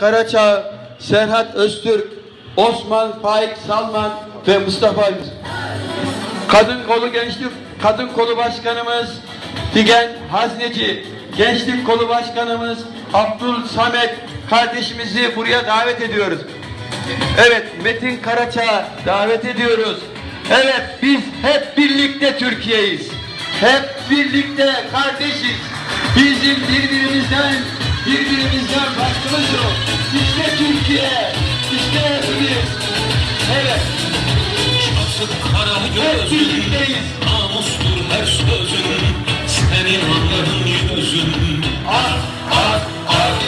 Karaçağ, Serhat Öztürk, Osman Faik Salman ve Mustafa. Kadın kolu gençlik kadın kolu başkanımız Figen Hazneci, gençlik kolu başkanımız Abdul Samet kardeşimizi buraya davet ediyoruz. Evet Metin Karaçağ davet ediyoruz. Evet biz hep birlikte Türkiye'yiz. Hep birlikte kardeşiz. Bizim birbirimizden birbirimizden farkımız Namustur her sözün. Senin anların yüzün. Ah ah ah.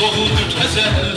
Doğu güzelden